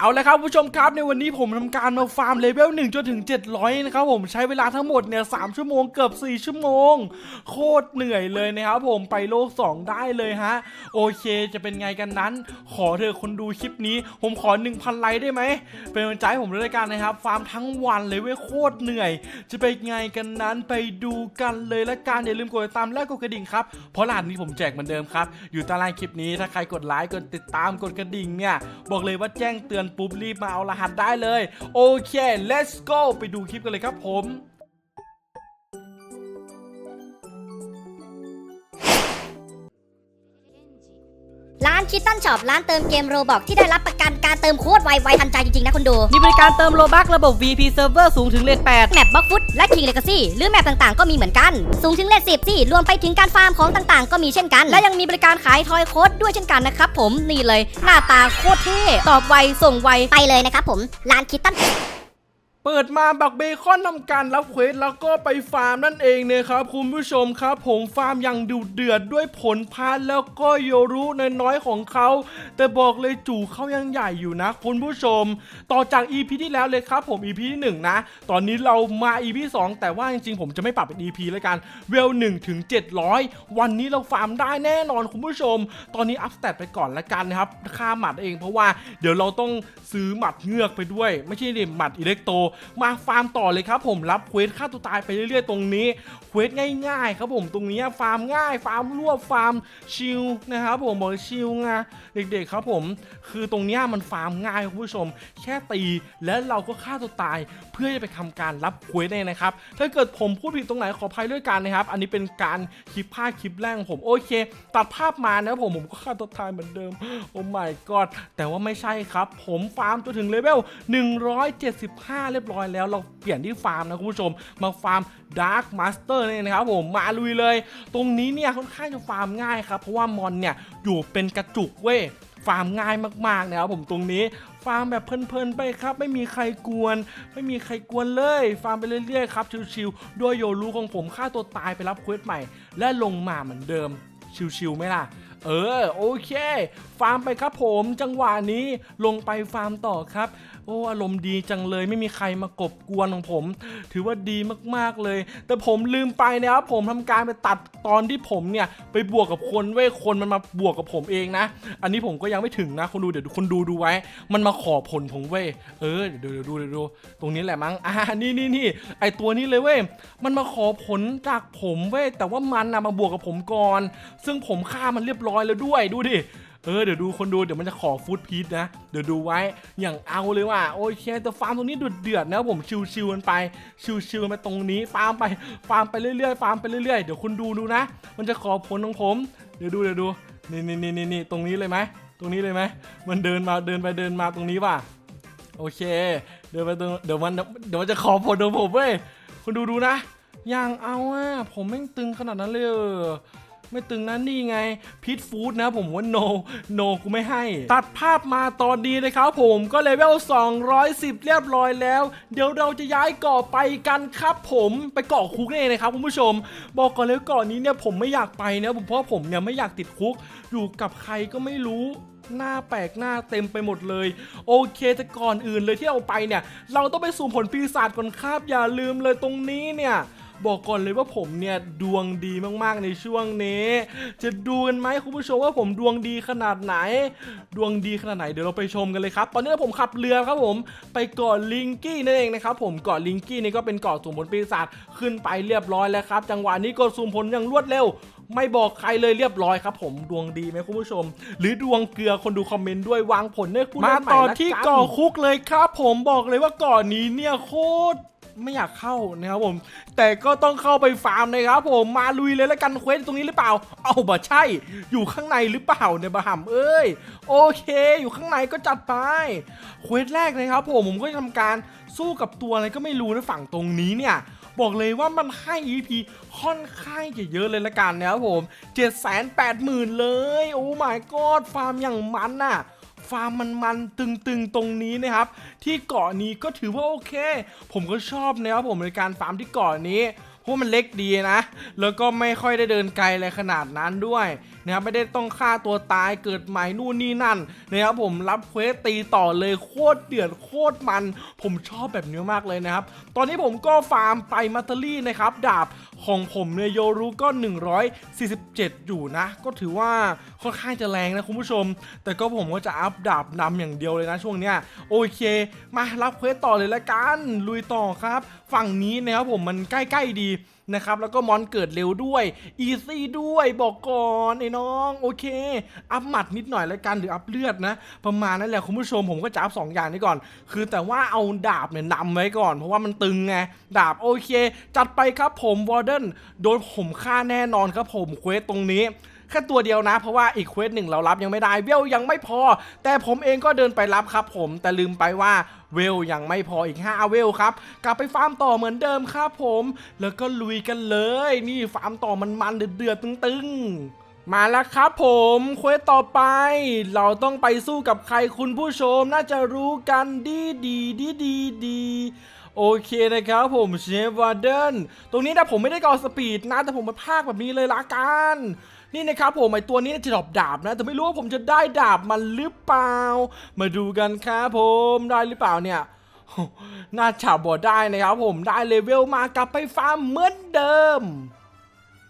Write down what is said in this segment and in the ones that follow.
เอาละครับผู้ชมครับในวันนี้ผมทำการมาฟาร์มเลเวล1จนถึง 700 นะครับผมใช้เวลาทั้งหมดเนี่ย3ชั่วโมงเกือบ 4 ชั่วโมง โคตรเหนื่อยเลยนะครับผมไปโลก 2 ได้เลยฮะ โอเคจะเป็นไงกันนั้น ขอเธอคนดูคลิปนี้ ผมขอ 1,000 ไลค์ได้ไหม เป็นกำลังใจผมด้วยกันนะครับ ฟาร์มทั้งวันเลยเว้ยโคตรเหนื่อย จะเป็นไงกันนั้นไปดูกันเลยละกันอย่าลืมกดติดตามและกดกระดิ่งครับเพราะหัสนี้ผมแจกเหมือนเดิมครับอยู่ใต้ล่างคลิปนี้ถ้าใครกดไลค์กดติดตามกดกระดิ่งเนี่ยบอกเลยว่าแจ้งเตือนปุ๊บรีบมาเอารหัสได้เลย โอเค let's go ไปดูคลิปกันเลยครับผม ร้านคิตตันช็อปร้านเติมเกมโรบอกที่ได้รับประกันการเติมโคตรไวไวทันใจจริงๆนะคุณดู มีบริการเติมโลบักระบบ VP Server สูงถึงเลท8แมปบล็อกฟุตและ King Legacy หรือแมปต่างๆ ก็มีเหมือนกัน สูงถึงเลทสิบที่รวมไปถึงการฟาร์มของต่างๆ ก็มีเช่นกัน และยังมีบริการขายทอยโค้ดด้วยเช่นกันนะครับผมนี่เลยหน้าตาโคตรเท่ตอบไวส่งไวไปเลยนะครับผมร้านคิตตัน เปิดมาบักเบคอนทำการรับเควสแล้วก็ไปฟาร์มนั่นเองนะครับคุณผู้ชมครับผมฟาร์มอย่างดุเดือดด้วยผลพานแล้วก็โยรุนน้อยของเขา แต่บอกเลยจู่เขายังใหญ่อยู่นะ คุณผู้ชม ต่อจาก EP ที่แล้วเลยครับผม EP ที่1นะ ตอนนี้เรามา EP 2 แต่ว่าจริงๆ ผมจะไม่ปรับเป็น EP แล้วกันเวล1ถึง700 วันนี้เราฟาร์มได้แน่นอนคุณผู้ชม ตอนนี้อัพสเตตไปก่อนละกันนะครับค่าหมัดเองเพราะว่าเดี๋ยวเราต้องซื้อหมัดเงือกไปด้วย ไม่ใช่ดิหมัดอิเล็กโตมาฟาร์มต่อเลยครับผมรับเควสฆ่าตัวตายไปเรื่อยๆ ตรงนี้เควสง่ายๆ ครับผมตรงนี้ฟาร์มง่าย ฟาร์มรวบฟาร์มชิลนะครับผมบอกชิลไงเด็กๆครับผม คือตรงนี้มันฟาร์มง่ายคุณผู้ชม แค่ตีแล้วเราก็ฆ่าตัวตาย เพื่อจะไปทำการรับเควสเองนะครับถ้าเกิดผมพูดผิดตรงไหนขออภัยด้วยกันนะครับ อันนี้เป็นการคลิปภาคคลิปแรกของผมโอเค ตัดภาพมานะผมผมก็ฆ่าตัวตายเหมือนเดิมโอ้ my god แต่ว่าไม่ใช่ครับ ผมฟาร์มตัวถึงเลเวล175 เรียบร้อยแล้วเราเปลี่ยนที่ฟาร์มนะคุณผู้ชม มาฟาร์ม Dark Master เนี่ยนะครับผมมาลุยเลย ตรงนี้เนี่ยค่อนข้างจะฟาร์มง่ายครับ เพราะว่ามอนเนี่ยอยู่เป็นกระจุกเว้ยฟาร์มง่ายมากๆนะครับผมตรงนี้ฟาร์มแบบเพลินๆไปครับ ไม่มีใครกวน ไม่มีใครกวนเลย ฟาร์มไปเรื่อยๆครับชิวๆด้วยโยรูของผมฆ่าตัวตายไปรับเควสใหม่ และลงมาเหมือนเดิมชิวๆไหมล่ะ เออโอเค ฟาร์มไปครับผมจังหวะนี้ลงไปฟาร์มต่อครับ โอ้อารมณ์ดีจังเลยไม่มีใครมากบกวนของผม ถือว่าดีมากๆเลย แต่ผมลืมไปนะครับผมทำการไปตัดตอนที่ผมเนี่ยไปบวกกับคนเว้ยคนมันมาบวกกับผมเองนะ อันนี้ผมก็ยังไม่ถึงนะคนดูเดี๋ยวคนดูดูไว้ มันมาขอผลผมเว้ยเออเดี๋ยวเดี๋ยวดูเดี๋ยวดูตรงนี้แหละมั้งอ่านี่นี่นี่ไอตัวนี้เลยเว้ยมันมาขอผลจากผมเว้ยแต่ว่ามันนะมาบวกกับผมก่อน ซึ่งผมฆ่ามันเรียบร้อยแล้วด้วยดูดิ เออเดี๋ยวดูคนดูเดี๋ยวมันจะขอฟูดพีทนะ เดี๋ยวดูไว้อย่างเอาเลยว่ะโอเคแต่ฟาร์มตรงนี้ดุเดือดนะผมชิวๆกันไปชิวๆกันไปตรงนี้ฟาร์มไปฟาร์มไปเรื่อยๆฟาร์มไปเรื่อยๆเดี๋ยวคุณดูดูนะ มันจะขอผลของผมเดี๋ยวดูเดี๋ยวดูนี่นี่นี่นี่นี่ตรงนี้เลยไหมตรงนี้เลยไหมมันเดินมาเดินไปเดินมาตรงนี้ว่ะโอเค เดินไปตรงเดี๋ยวมันเดี๋ยวมันจะขอผลของผมเว้ยคุณดูดูนะอย่างเอาอะผมแม่งตึงขนาดนั้นเลยเหรอ ไม่ตึงนั้นนี่ไงพิทฟู้ดนะผมว่า no no กูไม่ให้ ตัดภาพมาตอนนี้เลยครับผมก็เลเวล 210 เรียบร้อยแล้ว เดี๋ยวเราจะย้ายเกาะไปกันครับผมไปเกาะคุกนี่เองนะครับคุณผู้ชม บอกก่อนเลยเกาะนี้เนี่ยผมไม่อยากไปนะผมเพราะผมเนี่ยไม่อยากติดคุก อยู่กับใครก็ไม่รู้หน้าแปลกหน้าเต็มไปหมดเลย โอเคแต่ก่อนอื่นเลยที่เราไปเนี่ย เราต้องไปสุ่ผลปีศาจก่อนครับอย่าลืมเลยตรงนี้เนี่ย บอกก่อนเลยว่าผมเนี่ยดวงดีมากๆในช่วงนี้ จะดูกันไหมคุณผู้ชมว่าผมดวงดีขนาดไหน ดวงดีขนาดไหนเดี๋ยวเราไปชมกันเลยครับตอนนี้ผมขับเรือครับผมไปเกาะลิงกี้นั่นเองนะครับผมเกาะลิงกี้นี่ก็เป็นเกาะสุ่มผลปีศาจขึ้นไปเรียบร้อยแล้วครับ จังหวะนี้กดสุ่มผลอย่างรวดเร็วไม่บอกใครเลยเรียบร้อยครับผมดวงดีไหมคุณผู้ชม หรือดวงเกลือคนดูคอมเมนต์ด้วยวางผลให้ผู้มาต่อที่เกาะคุกเลยครับ ผมบอกเลยว่าเกาะนี้เนี่ยโคตร ไม่อยากเข้านะครับผม แต่ก็ต้องเข้าไปฟาร์มนะครับผมมาลุยเลยแล้วกันเควสตรงนี้หรือเปล่า เอาบ่ใช่ อยู่ข้างในหรือเปล่าเนี่ยบะหำเอ้ยโอเค อยู่ข้างในก็จัดไปเควสแรกนะครับผมผมก็จะทำการสู้กับตัวอะไรก็ไม่รู้นะฝั่งตรงนี้เนี่ยบอกเลยว่ามันให้ EP ค่อนข้างจะเยอะเลยละกันนะครับผม 780,000 เลย โอ้ my god ฟาร์มอย่างมันน่ะ ฟาร์มมันมันๆตึงๆตรงนี้นะครับ ที่เกาะนี้ก็ถือว่าโอเค ผมก็ชอบนะครับผมในการฟาร์มที่เกาะนี้เพราะมันเล็กดีนะ แล้วก็ไม่ค่อยได้เดินไกลอะไรขนาดนั้นด้วย นะครับไม่ได้ต้องฆ่าตัวตายเกิดใหม่นู่นนี่นั่นนะครับผมรับเควสตีต่อเลยโคตรเดือดโคตรมัน ผมชอบแบบนี้มากเลยนะครับ ตอนนี้ผมก็ฟาร์มไปมัตเตอรี่นะครับ ดาบของผมเนี่ยโยรุก็ 147 อยู่นะ ก็ถือว่าค่อนข้างจะแรงนะคุณผู้ชม แต่ก็ผมก็จะอัพดาบนำอย่างเดียวเลยนะช่วงเนี้ยโอเค มารับเควสต่อเลยละกัน ลุยต่อครับ ฝั่งนี้นะครับผมมันใกล้ ๆ ดี นะครับแล้วก็มอนเกิดเร็วด้วยอีซี่ด้วยบอกก่อนไอ้น้องโอเค อัพหมัดนิดหน่อยละกันหรืออัพเลือดนะ ประมาณนั้นแหละคุณผู้ชมผมก็จะอัพสองอย่างนี้ก่อน คือแต่ว่าเอาดาบเนี่ยนำไว้ก่อน เพราะว่ามันตึงไงดาบโอเค จัดไปครับผมวอร์เดนโดนผมฆ่าแน่นอนครับผมเควสตรงนี้ แค่ตัวเดียวนะ เพราะว่าอีกเควสหนึ่งเรารับยังไม่ได้เวลยังไม่พอ แต่ผมเองก็เดินไปรับครับผมแต่ลืมไปว่าเวลยังไม่พออีก 5 เวลครับ กลับไปฟาร์มต่อเหมือนเดิมครับผม แล้วก็ลุยกันเลย นี่ฟาร์มต่อมันมันเดือดๆตึงๆมาแล้วครับผมเควสต่อไป เราต้องไปสู้กับใครคุณผู้ชมน่าจะรู้กันดีดีดีดีดีโอเคนะครับผมเชฟวาร์เดนตรงนี้นะผมไม่ได้กอสปีดนะแต่ผมมาพากแบบนี้เลยละกัน นี่นะครับผมไอตัวนี้จะดรอปดาบนะ แต่ไม่รู้ว่าผมจะได้ดาบมันหรือเปล่า มาดูกันครับผมได้หรือเปล่าเนี่ยน่าจะบอดได้นะครับผมได้เลเวลมากลับไปฟาร์มเหมือนเดิม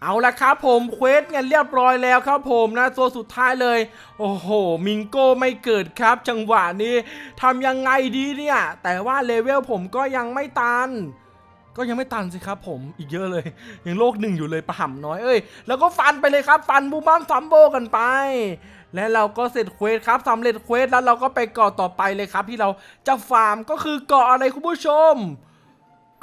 เอาละครับผมเควสกันเรียบร้อยแล้วครับผมนะตัวสุดท้ายเลย โอ้โห มิงโก้ไม่เกิดครับ จังหวะนี้ทำยังไงดีเนี่ย แต่ว่าเลเวลผมก็ยังไม่ตัน ก็ยังไม่ตันสิครับผมอีกเยอะเลย ยังโลกหนึ่งอยู่เลยประหำน้อยเอ้ยแล้วก็ฟันไปเลยครับ ฟันบูมบัมซัมโบกันไป และเราก็เสร็จเควสครับสำเร็จเควสแล้วเราก็ไปเกาะต่อไปเลยครับ ที่เราจะฟาร์มก็คือเกาะอะไรคุณผู้ชม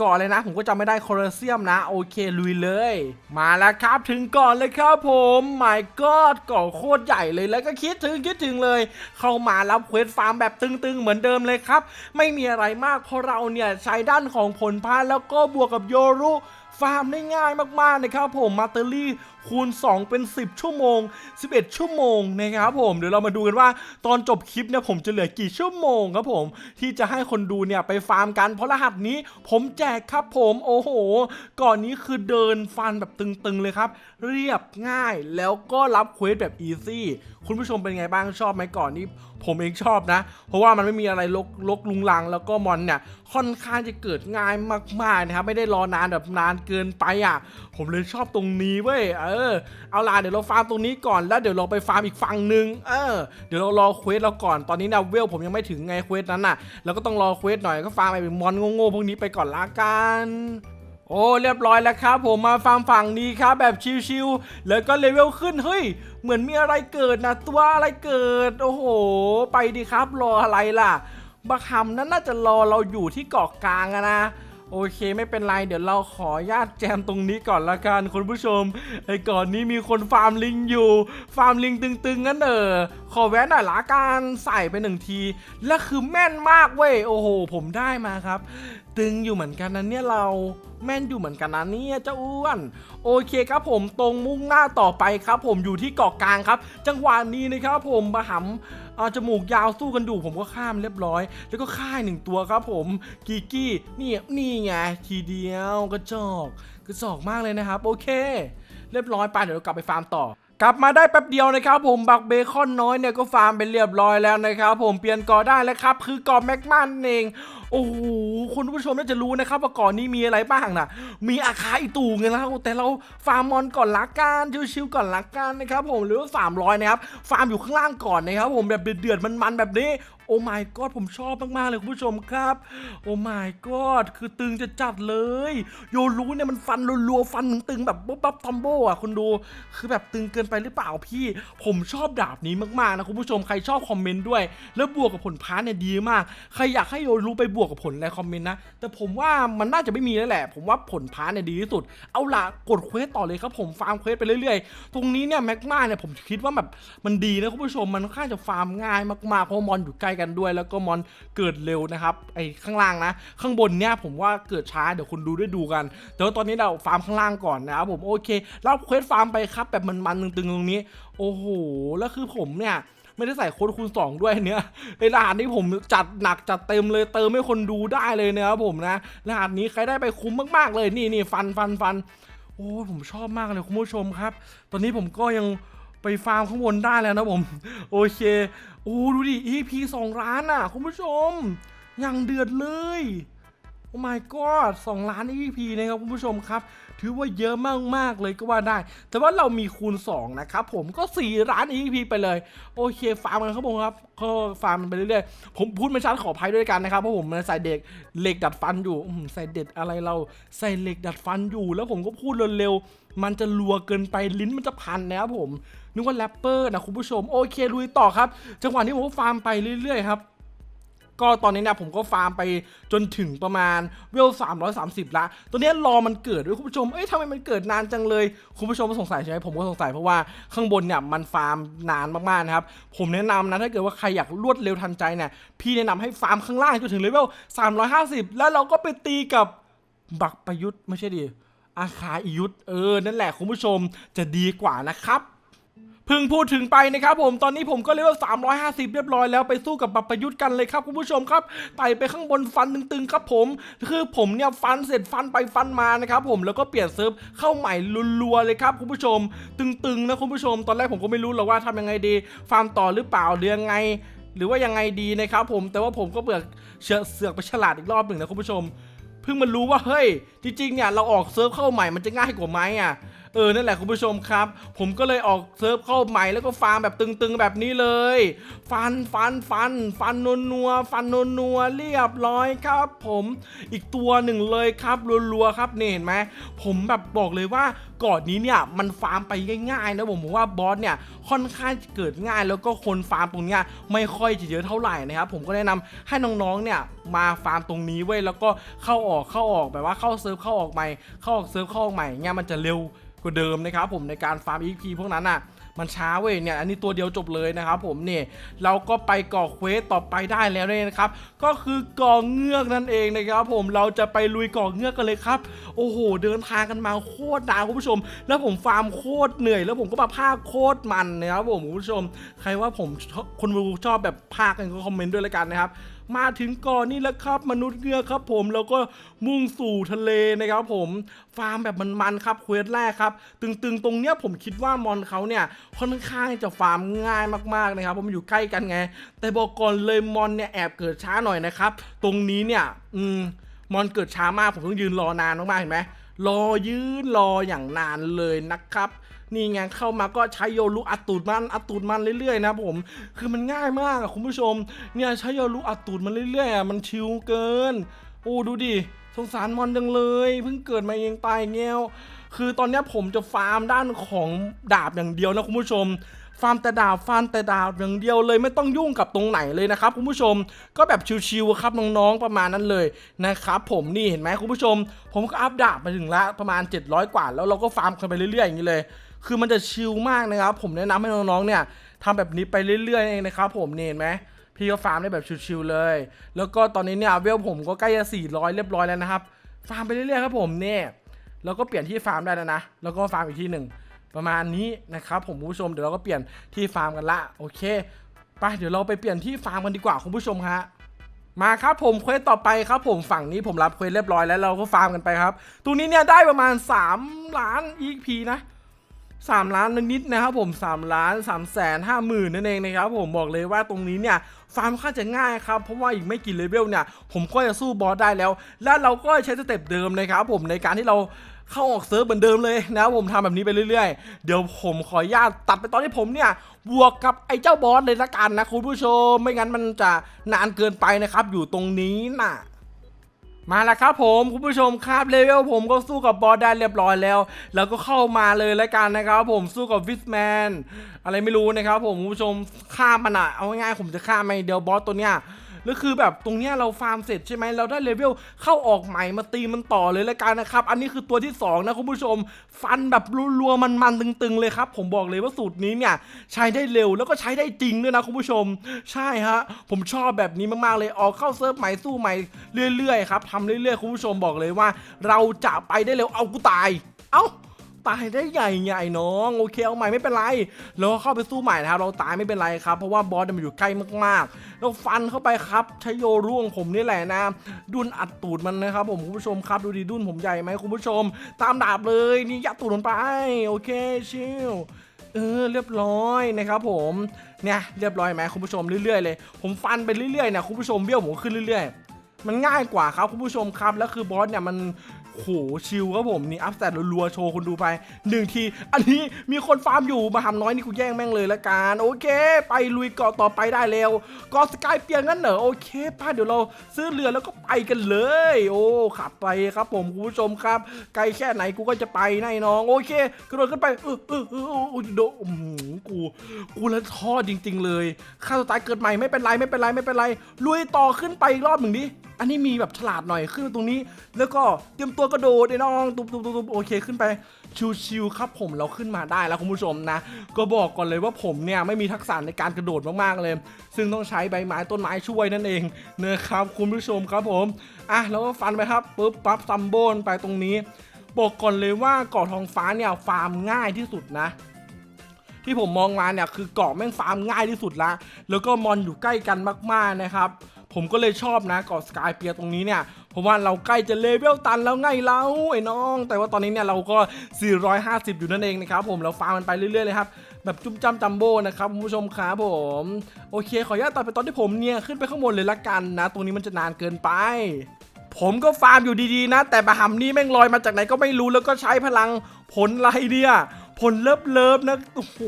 ก่อนเลยนะ ผมก็จำไม่ได้โคลอเซียมนะ โอเคลุยเลย มาแล้วครับถึงก่อนเลยครับผมไม่กอดก่อโคตรใหญ่เลยแล้วก็คิดถึงคิดถึงเลย เข้ามารับเควสฟาร์มแบบตึงๆ เหมือนเดิมเลยครับ ไม่มีอะไรมากเพราะเราเนี่ยใช้ด้านของผลพานแล้วก็บวกกับโยรุฟาร์มได้ง่ายมากๆนะครับผมมาเตอรี่ คูณ 2 เป็น 10 ชั่วโมง 11 ชั่วโมงนะครับผมเดี๋ยวเรามาดูกันว่าตอนจบคลิปเนี่ยผมจะเหลือกี่ชั่วโมงครับผม ที่จะให้คนดูเนี่ยไปฟาร์มกันเพราะรหัสนี้ ผมแจกครับผมโอ้โห ก่อนนี้คือเดินฟันแบบตึงๆเลยครับ เรียบง่ายแล้วก็รับเควสแบบอีซี่คุณผู้ชมเป็นไงบ้างชอบไหมก่อนนี้ผมเองชอบนะ เพราะว่ามันไม่มีอะไรลกลกลุงลังแล้วก็มอนเนี่ยค่อนข้างจะเกิดง่ายมากๆนะครับไม่ได้รอนานแบบนานเกินไปอะผมเลยชอบตรงนี้เว้ยเออ เอาล่ะเดี๋ยวเราฟาร์มตรงนี้ก่อนแล้วเดี๋ยวเราไปฟาร์มอีกฝั่งหนึ่งเออ เดี๋ยวเรารอเควสเราก่อนตอนนี้นะเวลผมยังไม่ถึงไงเควสนั้นน่ะแล้วก็ต้องรอเควสหน่อยก็ฟาร์มไอ้มอนโง่ๆพวกนี้ไปก่อนละกันโอ้เรียบร้อยแล้วครับผมมาฟาร์มฝั่งนี้ครับแบบชิวๆแล้วก็เลเวลขึ้นเฮ้ยเหมือนมีอะไรเกิดนะตัวอะไรเกิดโอ้โห ไปดีครับรออะไรล่ะบักฮัมนั้นน่าจะรอเราอยู่ที่เกาะกลางอะนะ โอเคไม่เป็นไรเดี๋ยวเราขอญาตแจมตรงนี้ก่อนละกันคุณผู้ชมไอ้ก่อนนี้มีคนฟาร์มลิงอยู่ ฟาร์มลิงตึงๆงั้นเออ ขอแวะหน่อยละกันใส่ไปหนึ่งที และคือแม่นมากเว้ยโอ้โห ผมได้มาครับ ตึงอยู่เหมือนกันนะเนี่ยเราแม่นอยู่เหมือนกันนะเนี่ยเจ้าอ้วน โอเคครับผมตรงมุ่งหน้าต่อไปครับ ผมอยู่ที่เกาะกลางครับ จังหวะนี้นะครับผมมาหำเอาจมูกยาวสู้กันดูผมก็ข้ามเรียบร้อย แล้วก็ฆ่าหนึ่งตัวครับผมกีกี้นี่นี่ไงทีเดียวกระจอกกระจอกมากเลยนะครับ โอเค เรียบร้อยไปเดี๋ยวเรากลับไปฟาร์มต่อ กลับมาได้แป๊บเดียวนะครับผมบักเบคอนน้อยเนี่ยก็ฟาร์มไปเรียบร้อยแล้วนะครับผมเปลี่ยนก่อได้แล้วครับ คือก่อแม็กมันเองโอ้โหคุณผู้ชมน่าจะรู้นะครับว่าก่อนนี้มีอะไรบ้างนะมีอาคาอีตูเงแล้วแต่เราฟาร์มมอนก่อนละกันชิวๆก่อนละกันนะครับผมหรือว่า300 นะครับฟาร์มอยู่ข้างล่างก่อนนะครับผมแบบเดือดๆมันๆแบบนี้โอ้ my god ผมชอบมาก ๆ เลยคุณผู้ชมครับ โอ้ my god คือตึงจะจัดเลย โยรู้เนี่ยมันฟันรัวๆฟันตึงแบบปุ๊บปั๊บทอมโบอะคุณดูคือแบบตึงเกินไปหรือเปล่าพี่ ผมชอบดาบนี้มาก ๆ นะคุณผู้ชมใครชอบคอมเมนต์ด้วย แล้วบวกกับผลพาร์ทเนี่ยดีมาก ใครอยากให้โยรู้ไปบวกกับผลอะไรคอมเมนต์นะ แต่ผมว่ามันน่าจะไม่มีแล้วแหละ ผมว่าผลพาร์ทเนี่ยดีที่สุด เอาล่ะกดเควสต่อเลยครับผมฟาร์มเควสไปเรื่อย ๆ ตรงนี้เนี่ยแม็กมาเนี่ยผมคิดว่าแบบมันดีนะคุณผู้ชมมันค่อนข้างจะฟาร์มง่ายมากๆเพราะมอนอยู่ใกล้กันด้วย แล้วก็มอนเกิดเร็วนะครับไอ้ข้างล่างนะ ข้างบนเนี่ยผมว่าเกิดช้าเดี๋ยวคุณดูได้ดูกันแต่ว่าตอนนี้เราฟาร์มข้างล่างก่อนนะครับผมโอเคเรับเควสฟาร์มไปครับแบบมันๆตึงๆตรงนี้ โอ้โหแล้วคือผมเนี่ยไม่ได้ใส่โค้ดคูณ2 ด้วยเนี่ยไอ้รหัสนี้ผมจัดหนักจัดเต็มเลยเติมให้คนดูได้เลยนะครับผมนะรหัสนี้ใครได้ไปคุ้มมากๆเลยนี่นี่ฟันฟันฟันโอ้ผมชอบมากเลยคุณผู้ชมครับ ตอนนี้ผมก็ยังไปฟาร์มข้างบนได้แล้วนะผม โอเค โอ้ดูดิ EP สองล้านอะ คุณผู้ชม ยังเดือดเลย โอ้ my god 2 ล้าน EP นะครับคุณผู้ชมครับ ถือว่าเยอะมากๆเลยก็ว่าได้ แต่ว่าเรามีคูณ 2 นะครับผมก็ 4 ล้าน EP ไปเลย โอเค ฟาร์มกันครับผมครับก็ฟาร์มมันไปเรื่อยๆ ผมพูดไม่ชัดขออภัยด้วยกันนะครับ เพราะผมใส่เด็กเหล็กดัดฟันอยู่ใส่เด็ดอะไรเราใส่เหล็กดัดฟันอยู่ แล้วผมก็พูดเร็วๆ มันจะรัวเกินไปลิ้นมันจะพันนะครับผมนึกว่าแรปเปอร์นะคุณผู้ชมโอเคลุยต่อครับ จังหวะนี้ผมฟาร์มไปเรื่อยๆครับ ก็ตอนนี้เนี่ยผมก็ฟาร์มไปจนถึงประมาณเวล330 ละ ตัวนี้รอมันเกิดด้วยคุณผู้ชม เอ้ยทำไมมันเกิดนานจังเลย คุณผู้ชมสงสัยใช่ไหมผมก็สงสัยเพราะว่าข้างบนเนี่ยมันฟาร์มนานมากๆนะครับ ผมแนะนำนะถ้าเกิดว่าใครอยากรวดเร็วทันใจเนี่ย พี่แนะนำให้ฟาร์มข้างล่างจนถึงเลเวล350 แล้วเราก็ไปตีกับบักประยุทธ์ไม่ใช่ดิอาคาอิยุทธเออ นั่นแหละคุณผู้ชมจะดีกว่านะครับ พิ่งพูดถึงไปนะครับผมตอนนี้ผมก็เลเวล350 เรียบร้อยแล้วไปสู้กับบัปประยุทธ์กันเลยครับคุณผู้ชมครับไต่ไปข้างบนฟันตึงๆครับผม คือผมเนี่ยฟันเสร็จฟันไปฟันมานะครับผมแล้วก็เปลี่ยนเซิร์ฟเข้าใหม่รัวๆเลยครับคุณผู้ชม ตึงๆนะคุณผู้ชม ตอนแรกผมก็ไม่รู้หรอกว่าทำยังไงดีฟาร์มต่อหรือเปล่าหรือยังไง หรือว่ายังไงดีนะครับผมแต่ว่าผมก็เบือกเชือกเสือกไปฉลาดอีกรอบหนึ่งนะคุณผู้ชมเพิ่งมารู้ว่าเฮ้ยจริงๆเนี่ยเราออกเซิร์ฟเข้าใหม่มันจะง่ายกว่าไหมอะ เออนั่นแหละคุณผู้ชมครับ ผมก็เลยออกเซิร์ฟเข้าใหม่แล้วก็ฟาร์มแบบตึงๆแบบนี้เลย ฟันฟันฟัน ฟันนนัวฟันนนัวเรียบร้อยครับ ผมอีกตัวหนึ่งเลยครับรัวๆครับนี่เห็นไหมผมแบบบอกเลยว่าก่อนนี้เนี่ยมันฟาร์มไปง่ายๆนะผมผมว่าบอสเนี่ยค่อนข้างจะเกิดง่ายแล้วก็คนฟาร์มตรงเนี้ยไม่ค่อยจะเยอะเท่าไหร่นะครับผมก็แนะนำให้น้องๆเนี่ยมาฟาร์มตรงนี้เว้ยแล้วก็เข้าออกเข้าออกแบบว่าเข้าเซิร์ฟเข้าออกใหม่เข้าออกเซิร์ฟเข้าออกใหม่เงี้ยมันจะเร็ว กว่าเดิมนะครับผมในการฟาร์ม EP พวกนั้นอะมันช้าเว้ยเนี่ยอันนี้ตัวเดียวจบเลยนะครับผมเนี่ยเราก็ไปก่อเควสต่อไปได้แล้วเนี่ยนะครับ ก็คือก่อเงือกนั่นเองนะครับผมเราจะไปลุยก่อเงือกกันเลยครับ โอ้โห เดินทางกันมาโคตรนานคุณผู้ชม แล้วผมฟาร์มโคตรเหนื่อย แล้วผมก็มาภาคโคตรมันนะครับผมคุณผู้ชม ใครว่าผมคนดูชอบแบบภาคกันก็คอมเมนต์ด้วยละกันนะครับ มาถึงก่อนนี่แล้วครับ มนุษย์เงือกครับผมแล้วก็มุ่งสู่ทะเลนะครับผมฟาร์มแบบมันๆครับเควสแรกครับ ตึงๆ ตรงเนี้ยผมคิดว่ามอนเขาเนี่ยค่อนข้างจะฟาร์มง่ายมากๆนะครับผมอยู่ใกล้กันไง แต่บอกก่อนเลยมอนเนี่ยแอบเกิดช้าหน่อยนะครับ ตรงนี้เนี่ยอืมมอนเกิดช้ามากผมต้องยืนรอนานมากๆเห็นไหมรอยืนรออย่างนานเลยนะครับ นี่ไงเข้ามาก็ใช้โยรุอัดตูดมันอัดตูดมันเรื่อยๆนะผมคือมันง่ายมากอะคุณผู้ชม เนี่ยใช้โยรุอัดตูดมันเรื่อยๆอะมันชิลเกิน โอ้ดูดิสงสารมอนจังเลยเพิ่งเกิดมาเองตายเงี้ยวคือตอนนี้ผมจะฟาร์มด้านของดาบอย่างเดียวนะคุณผู้ชมฟาร์มแต่ดาบฟาร์มแต่ดาบอย่างเดียวเลยไม่ต้องยุ่งกับตรงไหนเลยนะครับคุณผู้ชมก็แบบชิวๆครับน้องๆประมาณนั้นเลยนะครับผมนี่เห็นไหมคุณผู้ชม ผมก็อัพดาบไปถึงละประมาณ 700 กว่า แล้วเราก็ฟาร์มกันไปเรื่อยๆอย่างนี้เลย คือมันจะชิลมากนะครับ ผมแนะนำให้น้องๆเนี่ยทำแบบนี้ไปเรื่อยๆเองนะครับผมนี่เห็นไหมพี่ก็ฟาร์มได้แบบชิลๆเลย แล้วก็ตอนนี้เนี่ยเวลผมก็ใกล้จะ400 เรียบร้อยแล้วนะครับ ฟาร์มไปเรื่อยๆครับผมเนี่ยแล้วก็เปลี่ยนที่ฟาร์มได้แล้วนะ แล้วก็ฟาร์มอีกที่หนึ่งประมาณนี้นะครับผมผู้ชมเดี๋ยวเราก็เปลี่ยนที่ฟาร์มกันละโอเคไปเดี๋ยวเราไปเปลี่ยนที่ฟาร์มกันดีกว่าคุณผู้ชมฮะมาครับผมเควสต่อไปครับผมฝั่งนี้ผมรับเควสเรียบร้อยแล้วเราก็ฟาร์มกันไปครับ ตรงนี้เนี่ยได้ประมาณ 3 ล้าน EP นะ 3 ล้านนิดๆนะครับผม3ล้าน3แสนห้าหมื่นนั่นเองนะครับผมบอกเลยว่าตรงนี้เนี่ยฟาร์มค่อนข้าจะง่ายครับ เพราะว่าอีกไม่กี่เลเวลเนี่ยผมก็จะสู้บอสได้แล้ว และเราก็ใช้สเต็ปเดิมนะครับผมในการที่เราเข้าออกเซิร์ฟเหมือนเดิมเลยนะผมทำแบบนี้ไปเรื่อยๆ เดี๋ยวผมขออนุญาตตัดไปตอนที่ผมเนี่ย บวกกับไอ้เจ้าบอสเลยละกันนะคุณผู้ชม ไม่งั้นมันจะนานเกินไปนะครับอยู่ตรงนี้น่ะ มาแล้วครับผมคุณผู้ชมครับเลเวลผมก็สู้กับบอสได้เรียบร้อยแล้ว แล้วก็เข้ามาเลยแล้วกันนะครับผมสู้กับวิสแมนอะไรไม่รู้นะครับผมคุณผู้ชมฆ่ามันอะเอาง่ายๆผมจะฆ่าไม่เดียวบอสตัวเนี้ย แล้วคือแบบตรงเนี้ยเราฟาร์มเสร็จใช่ไหมเราได้เลเวลเข้าออกใหม่มาตีมันต่อเลยแล้วกันนะครับ อันนี้คือตัวที่สองนะคุณผู้ชม ฟันแบบรัวๆมันๆตึงๆเลยครับ ผมบอกเลยว่าสูตรนี้เนี่ยใช้ได้เร็วแล้วก็ใช้ได้จริงด้วยนะคุณผู้ชม ใช่ฮะ ผมชอบแบบนี้มากๆเลยออกเข้าเซิร์ฟใหม่สู้ใหม่เรื่อยๆครับทำเรื่อยๆคุณผู้ชมบอกเลยว่า เราจะไปได้เร็วเอากูตาย เอ้า ตายได้ใหญ่ใหญ่น้องโอเคเอาใหม่ไม่เป็นไรเราเข้าไปสู้ใหม่นะครับเราตายไม่เป็นไรครับเพราะว่าบอสมันอยู่ใกล้มากๆเราฟันเข้าไปครับใช้โยร่วงผมนี่แหละนะ ดุนอัดตูดมันนะครับผมคุณผู้ชมครับดูดีดุนผมใหญ่ไหมคุณผู้ชม ตามดาบเลยนี่ยัดตูดมันไปโอเคชิลเออเรียบร้อยนะครับผมเนี่ยเรียบร้อยไหมคุณผู้ชมเรื่อยๆเลย ผมฟันไปเรื่อยๆนะคุณผู้ชมเบี้ยวผมขึ้นเรื่อยๆมันง่ายกว่าครับคุณผู้ชมครับแล้วคือบอสเนี่ยมัน โหชิลครับผมนี่อัพแตทรัวๆโชว์คนดูไปหนึ่งที อันนี้มีคนฟาร์มอยู่มาทำน้อยนี่กูแย่งแม่งเลยละกันโอเค ไปลุยเกาะต่อไปได้เร็วเกาะสกายเปียงงั้นเหรอโอเคป้าเดี๋ยวเราซื้อเรือแล้วก็ไปกันเลย โอ้ขับไปครับผมคุณผู้ชมครับ ไกลแค่ไหนกูก็จะไปนายน้อง โอเคกระโดดขึ้นไปเออเออเออโดอื้อหือกูกูแล้วทอดจริง ๆ เลยฆ่าตัวตายเกิดใหม่ไม่เป็นไรไม่เป็นไรไม่เป็นไรลุยต่อขึ้นไปอีกรอบหนึ่งดิอันนี้มีแบบฉลาดหน่อยขึ้นตรงนี้ แล้วก็เตรียมตัวกระโดดไอ้น้องตุบตุ๊บตุ๊บตุ๊บโอเคขึ้นไปชิวๆครับผมเราขึ้นมาได้แล้วคุณผู้ชมนะ ก็บอกก่อนเลยว่าผมเนี่ยไม่มีทักษะในการกระโดดมากๆเลย ซึ่งต้องใช้ใบไม้ต้นไม้ช่วยนั่นเองนะครับคุณผู้ชมครับผมอะแล้วก็ฟันไปครับปุ๊บปั๊บซัมโบนไปตรงนี้บอกก่อนเลยว่าเกาะทองฟ้าเนี่ยฟาร์มง่ายที่สุดนะที่ผมมองมาเนี่ยคือเกาะแม่งฟาร์มง่ายที่สุดละ แล้วก็มอนอยู่ใกล้กันมากๆนะครับ ผมก็เลยชอบนะเกาะสกายเปียตรงนี้เนี่ยเพราะว่าเราใกล้จะเลเวลตันแล้วไงเราไอ้น้อง แต่ว่าตอนนี้เนี่ยเราก็ 450 อยู่นั่นเองนะครับผมเราฟาร์มมันไปเรื่อยๆเลยครับแบบจุ้มจ้ำจัมโบ้นะครับคุณผู้ชมครับผมโอเค ขออนุญาตตัดไปตอนที่ผมเนี่ยขึ้นไปข้างบนเลยละกันนะ ตรงนี้มันจะนานเกินไปผมก็ฟาร์มอยู่ดีๆนะ แต่บาหัมนี่แม่งลอยมาจากไหนก็ไม่รู้แล้วก็ใช้พลังผลอะไรเนี่ย ผลเลิฟเลิฟนะโอ้โห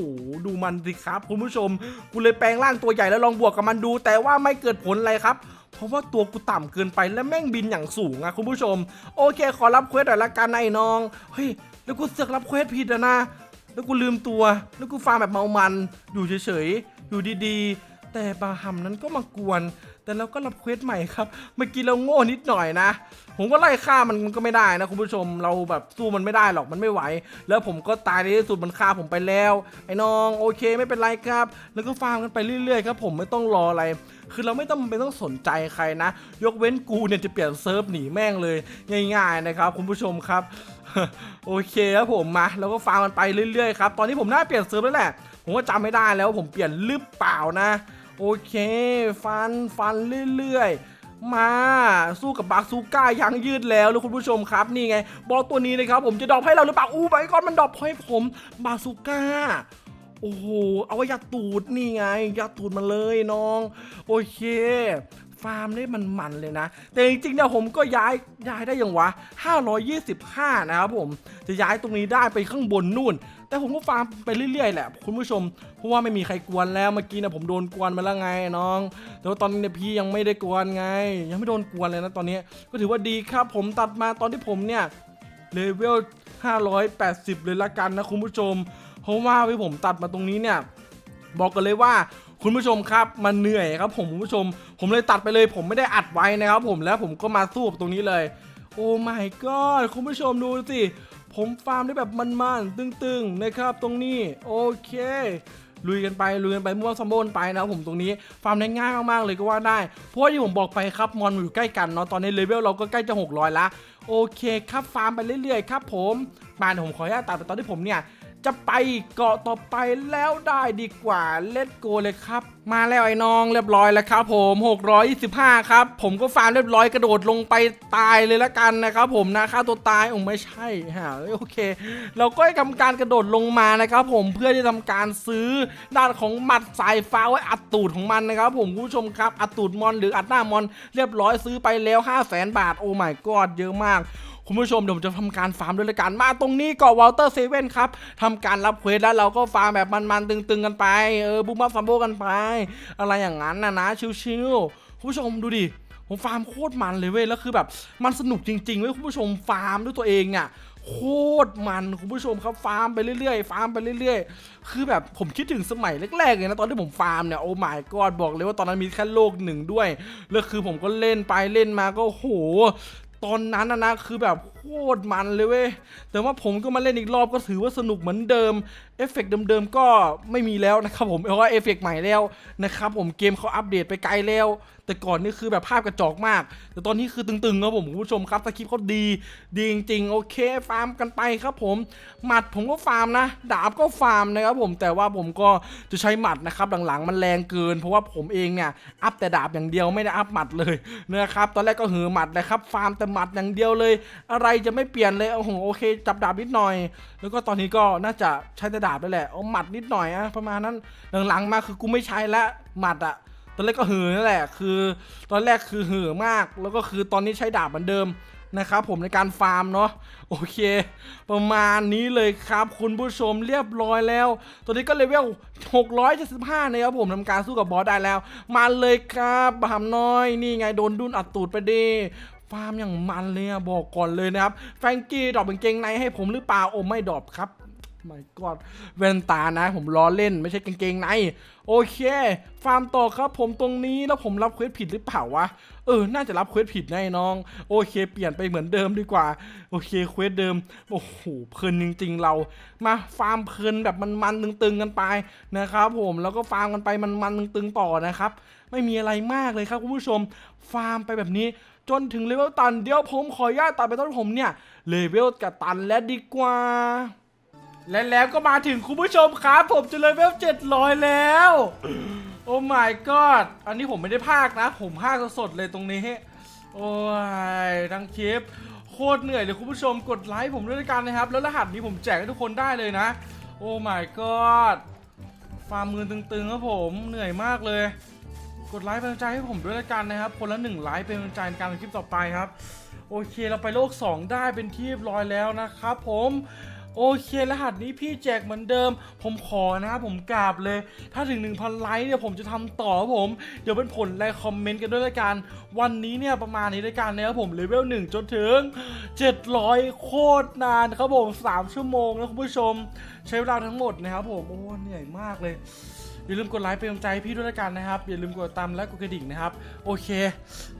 ดูมันสิครับ คุณผู้ชม กูเลยแปลงร่างตัวใหญ่แล้วลองบวกกับมันดู แต่ว่าไม่เกิดผลอะไรครับเพราะว่าตัวกูต่ำเกินไปและแม่งบินอย่างสูงอะคุณผู้ชม โอเค ขอรับเควสหน่อยละกันไอ้น้องเฮ้ยแล้วกูเสือกรับเควสผิดอะนะ แล้วกูลืมตัว แล้วกูฟาร์มแบบเมามัน อยู่เฉยๆอยู่ดีๆ แต่บาฮัมนั้นก็มากวน แต่เราก็รับเควสใหม่ครับ เมื่อกี้เราโง่นิดหน่อยนะ ผมก็ไล่ฆ่ามันมันก็ไม่ได้นะคุณผู้ชม เราแบบสู้มันไม่ได้หรอก มันไม่ไหว แล้วผมก็ตายในที่สุดมันฆ่าผมไปแล้ว ไอ้น้องโอเคไม่เป็นไรครับ แล้วก็ฟาร์มกันไปเรื่อยๆครับผมไม่ต้องรออะไร คือเราไม่ต้องไปต้องสนใจใครนะ ยกเว้นกูเนี่ยจะเปลี่ยนเซิร์ฟหนีแม่งเลย ง่าย ๆนะครับ คุณผู้ชมครับ โอเคครับผมมาแล้วก็ฟังมันไปเรื่อยๆครับ ตอนนี้ผมน่าเปลี่ยนเซิร์ฟแล้วแหละ ผมก็จำไม่ได้แล้วผมเปลี่ยนหรือเปล่านะ โอเค ฟันฟันเรื่อยๆมาสู้กับบาซูก้ายังยืดแล้วแล้วคุณผู้ชมครับนี่ไง บอสตัวนี้นะครับผมจะดรอปให้เราหรือเปล่าอู้ไปก่อนมันดรอปให้ผมบาซูก้าโอ้โหเอาไว้ยัดตูดนี่ไงยัดตูดมาเลยน้อง โอเค ฟาร์มได้มันมันๆเลยนะ แต่จริงๆเนี่ยผมก็ย้ายย้ายได้ยังวะ 525 นะครับผมจะย้ายตรงนี้ได้ไปข้างบนนู่น แต่ผมก็ฟาร์มไปเรื่อยๆแหละคุณผู้ชม เพราะว่าไม่มีใครกวนแล้วเมื่อกี้นะผมโดนกวนมาแล้วไงน้อง แต่ว่าตอนนี้เนี่ยพี่ยังไม่ได้กวนไง ยังไม่โดนกวนเลยนะตอนนี้ ก็ถือว่าดีครับผมตัดมาตอนที่ผมเนี่ยเลเวล 580 เลยละกันนะคุณผู้ชม เพราะว่าที่ผมตัดมาตรงนี้เนี่ยบอกกันเลยว่าคุณผู้ชมครับมันเหนื่อยครับผมคุณผู้ชม ผมเลยตัดไปเลย ผมไม่ได้อัดไว้นะครับผมแล้วผมก็มาสู้ตรงนี้เลย โอ้ my god คุณผู้ชมดูสิ ผมฟาร์มได้แบบมันๆตึงๆนะครับตรงนี้โอเคลุยกันไปลุยกันไปมั่วซัมโบนไปนะครับผมตรงนี้ฟาร์มได้ง่ายมากๆเลยก็ว่าได้ เพราะว่าที่ผมบอกไปครับมอนอยู่ใกล้กันเนาะตอนนี้เลเวลเราก็ใกล้จะ 600 ละโอเคครับฟาร์มไปเรื่อยๆครับผมมาผมขออนุญาตตัดไปตอนที่ผมเนี่ย จะไปเกาะต่อไปแล้วได้ดีกว่าเลตโกเลยครับ มาแล้วไอ้น้องเรียบร้อยแล้วครับผม 625 ครับ ผมก็ฟาร์มเรียบร้อยกระโดดลงไปตายเลยละกันนะครับผมนะค่าตัวตายโอ้ไม่ใช่ฮะโอเค เราก็ให้ทำการกระโดดลงมานะครับผมเพื่อที่จะทำการซื้อด้านของหมัดสายฟ้าไว้อัดตูดของมันนะครับผมผู้ชมครับอัดตูดมอนหรืออัดหน้ามอนเรียบร้อยซื้อไปแล้ว 5 0 0 0 0 0 บาทโอ้ my god เยอะมาก คุณผู้ชมเดี๋ยวผมจะทำการฟาร์มด้วยละกันมาตรงนี้เกาะวอลเตอร์เซเว่นครับทำการรับเควสแล้วเราก็ฟาร์มแบบมันๆตึงๆกันไปเออบูมบัฟซัมโบกันไป อะไรอย่างนั้นนะนะชิวๆคุณผู้ชมดูดิผมฟาร์มโคตรมันเลยเว้ยแล้วคือแบบมันสนุกจริงๆเว้ยคุณผู้ชมฟาร์มด้วยตัวเองเนี่ยโคตรมันคุณผู้ชมครับฟาร์มไปเรื่อยๆฟาร์มไปเรื่อยๆ คือแบบผมคิดถึงสมัยแรกๆเลยนะตอนที่ผมฟาร์มเนี่ยโอ้ my god บอกเลยว่าตอนนั้นมีแค่โลกหนึ่งด้วยแล้วคือผมก็เล่นไปเล่นมาก็โห ตอนนั้นนะนะคือแบบโคตรมันเลยเว้ยแต่ว่าผมก็มาเล่นอีกรอบก็ถือว่าสนุกเหมือนเดิม เอฟเฟกต์เดิมๆก็ไม่มีแล้วนะครับผมเพราะว่าเอฟเฟกต์ใหม่แล้วนะครับผมเกมเขาอัปเดตไปไกลแล้ว แต่ก่อนนี่คือแบบภาพกระจอกมาก แต่ตอนนี้คือตึงๆครับผมคุณผู้ชมครับสคริปต์เขาดี ดีจริงๆ โอเค ฟาร์มกันไปครับผม หมัดผมก็ฟาร์มนะ ดาบก็ฟาร์มนะครับผมแต่ว่าผมก็จะใช้หมัดนะครับหลังๆมันแรงเกิน เพราะว่าผมเองเนี่ยอัพแต่ดาบอย่างเดียวไม่ได้อัพหมัดเลยนะครับตอนแรกก็หือหมัดนะครับฟาร์มแต่หมัดอย่างเดียวเลย อะไรจะไม่เปลี่ยนเลยโอ้โหโอเค จับดาบนิดหน่อย แล้วก็ตอนนี้ก็น่าจะใช้แต่ดาบด้วยแหละเอาหมัดนิดหน่อยอะประมาณนั้นหลังๆมาคือกูไม่ใช้ละหมัดอะตอนแรกก็เหือนั่นแหละคือ ตอนแรกคือเหือมาก แล้วก็คือตอนนี้ใช้ดาบเหมือนเดิมนะครับผมในการฟาร์มเนาะโอเค ประมาณนี้เลยครับคุณผู้ชมเรียบร้อยแล้ว ตัวนี้ก็เลเวล 675นะครับผมทำการสู้กับบอสได้แล้ว มาเลยครับบามน้อย นี่ไงโดนดุนอัดตูดไปดิฟาร์มอย่างมันเลยอะบอกก่อนเลยนะครับ แฟงกี้ดรอปกางเกงในให้ผมหรือเปล่าโอ้ไม่ดรอปครับ ไม่กอดเวนตานะ ผมล้อเล่นไม่ใช่กางเกงในโอเค ฟาร์มต่อครับ ผมตรงนี้แล้วผมรับเควสผิดหรือเปล่าวะเออ น่าจะรับเควสผิดแน่น้อง โอเค เปลี่ยนไปเหมือนเดิมดีกว่า โอเค เควสเดิม โอ้โห เพลินจริง ๆ เรา มาฟาร์มเพลินแบบมันๆตึงๆกันไปนะครับผม แล้วก็ฟาร์มกันไปมันๆตึงๆต่อนะครับ ไม่มีอะไรมากเลยครับคุณผู้ชม ฟาร์มไปแบบนี้จนถึงเลเวลตัน เดี๋ยวผมขออนุญาตตัดไปต้นผมเนี่ย เลเวลกับตันแล้วดีกว่า และแล้วก็มาถึงคุณผู้ชมครับผมจะเลเวล700 แล้ว โอ้ my god อันนี้ผมไม่ได้พากนะ ผมพากสดๆเลยตรงนี้ โอ้ยทั้งคลิป โคตรเหนื่อยเลยคุณผู้ชมกดไลค์ผมด้วยกันนะครับ แล้วรหัสนี้ผมแจกให้ทุกคนได้เลยนะ โอ้ my god ฟาร์มมือตึงๆครับผมเหนื่อยมากเลย กดไลค์เป็นกำลังใจให้ผมด้วยกันนะครับ คนละหนึ่งไลค์เป็นกำลังใจในการทำคลิปต่อไปครับ โอเคเราไปโลก 2 ได้เป็นที่เรียบร้อยแล้วนะครับผม โอเครหัสนี้พี่แจกเหมือนเดิม ผมขอนะครับผมกราบเลย ถ้าถึง 1,000 ไลค์เนี่ยผมจะทำต่อครับผม เดี๋ยวเป็นผลไลค์คอมเมนต์กันด้วยละกัน วันนี้เนี่ยประมาณนี้ละกันนะครับผมเลเวล1 จนถึง 700 โคตรนานครับผม 3 ชั่วโมงนะคุณผู้ชม ใช้เวลาทั้งหมดนะครับผม โอ้เหนื่อยมากเลยอย่าลืมกดไลค์เป็นกำลังใจพี่ด้วยละกันนะครับ อย่าลืมกดตามและกดกระดิ่งนะครับ โอเค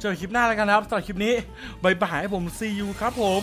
เจอกันคลิปหน้าแล้วกันนะครับสำหรับคลิปนี้บายบายผม see you ครับผม